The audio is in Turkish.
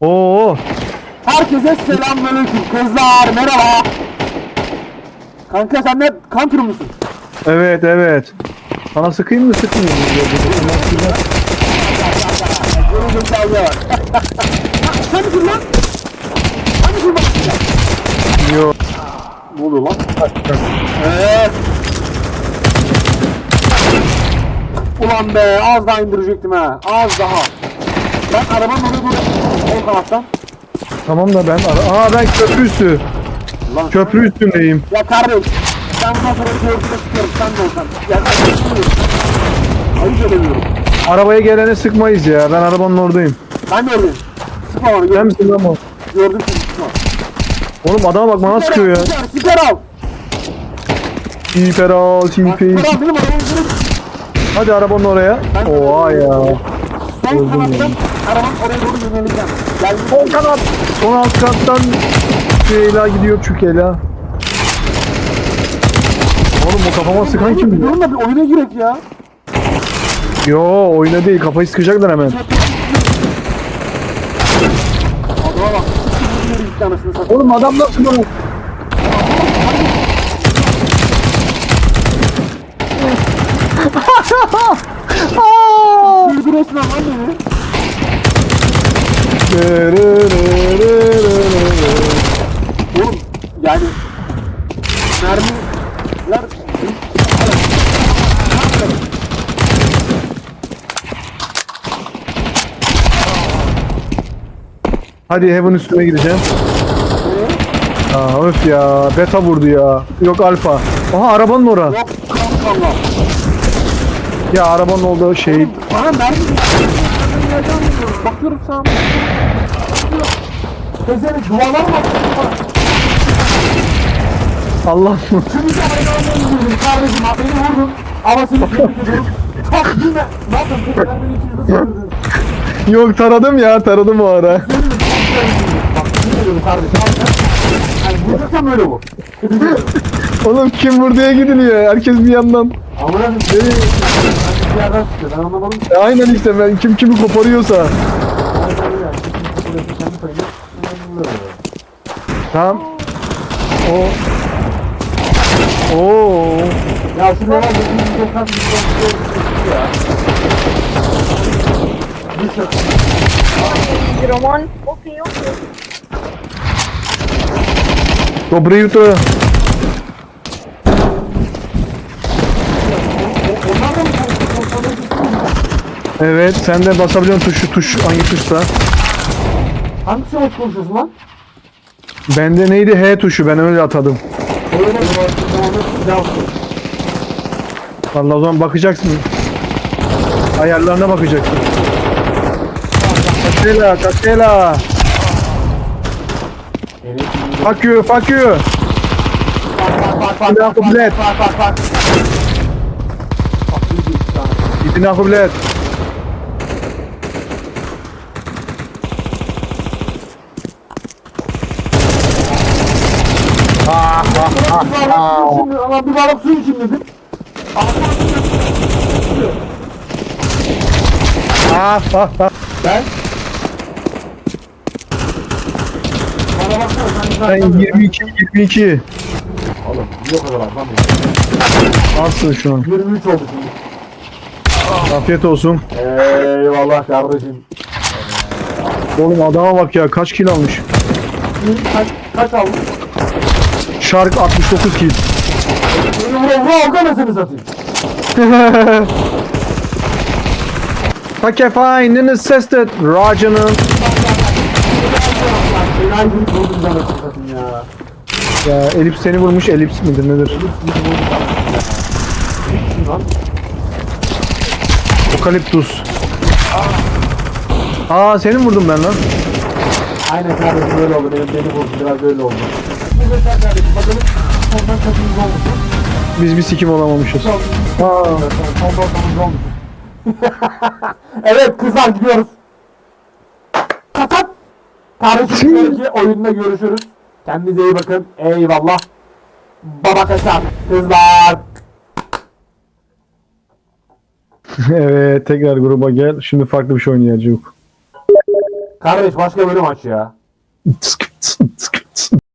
Oo. Herkese selamünaleyküm kızlar merhaba. Kanka sen de counter musun? Evet evet. Sana sıkayım mı sıkmayayım mı? Görüldüm dalga var. sen misin lan? Sen misin lan? Yok. Ne oluyor lan? Evet. Ulan be az daha indirecektim ha. Az daha. Ben arabanın oraya doğru o kanattan. Tamam da ben ara. Aa ben köprü üstü. Lan Köprü üstündeyim. Ya kardeş. Ben bundan sonra bir örgüde sıkıyorum. Sen de olsan. Ya ben de sıkıyorum. Ayıp edemiyorum. Arabaya gelene sıkmayız ya. Ben arabanın oradayım. Ben de oradayım. Sıkma bana Sen misin lan o? Gördüm seni sıkma. Oğlum adama bak bana sıkıyor ya. Siper, siper al. Siper al, Siper siper. al arabanın üzerine Hadi arabanın oraya. Oha ya. Sol kanattan arabanın oraya doğru yöneleceğim. Geldim. Sol kanat. Son alt kattan Süheyla gidiyor Çükeyla. Oğlum o kafama sıkan kim? Durun da bir oyuna girek ya. Yo oyuna değil kafayı sıkacaklar hemen. Adama bak. Oğlum adam nasıl? Yürü resmen lan beni. Oğlum yani mermiler Hadi Heaven üstüne gideceğim. Aa öf ya. Beta vurdu ya. Yok alfa. Aha arabanın ora. yok kanka. Ya arabanın olduğu şey. Bana mermi Bakıyorum sağa. Tezeri duvarlar mı? Allah mı? Aynı anda vurdum kardeşim. Beni vurdun. Ama seni tebrik ediyorum. Çok değil mi? Ne yaptın? Tekrar beni ikiniz de saldırdın. Yok taradım ya taradım o ara. Bak vurdursam öyle bu. Oğlum kim vurduya gidiliyor. Herkes bir yandan. Ama ben bir yerden. Ben anlamadım. aynen işte ben kim kimi koparıyorsa. Tamam. O. Oo. Ya şu ne var? 790 milyon ya. Roman. Okey okey. Доброе утро. Onlar da mı konuşuyor? Evet sen de basabiliyorsun tuşu tuş hangi tuşsa. Hangisi hoş konuşuyorsun lan? Bende neydi H tuşu ben öyle atadım. Ne yaptın? Vallahi o zaman bakacaksın. Ayarlarına bakacaksın. Katela, katela. Fuck you, fuck you. Bak bak bak daha bak bak bak bak bak. Bir balık suyu şimdi. Ama bir balık suyu şimdi. Ah ah ah. Ben? Bana baksana. Ben Ben 22 22. Oğlum yok o kadar lan. Nasıl şu an? 23 oldu şimdi. Afiyet olsun. Eyvallah kardeşim. Oğlum adama bak ya kaç kil almış. Kaç, kaç aldın? Shark 69 kill. Aldı anasını satayım. Pake fine assisted. Raja'nın. Enayi gibi vurdum anasını satayım ya. Ya elips seni vurmuş elips midir nedir? Lan. Okaliptus. Aa seni mi vurdum ben lan? Aynen kardeşim böyle oldu. Benim beni vurdu. Biraz böyle oldu. Biz bir sikim olamamışız. Evet kızlar gidiyoruz. Kapat. Sonraki oyunda görüşürüz. Kendinize iyi bakın. Eyvallah. Baba kaçar. Kızlar. evet tekrar gruba gel. Şimdi farklı bir şey oynayacağız. Kardeş başka bölüm aç ya.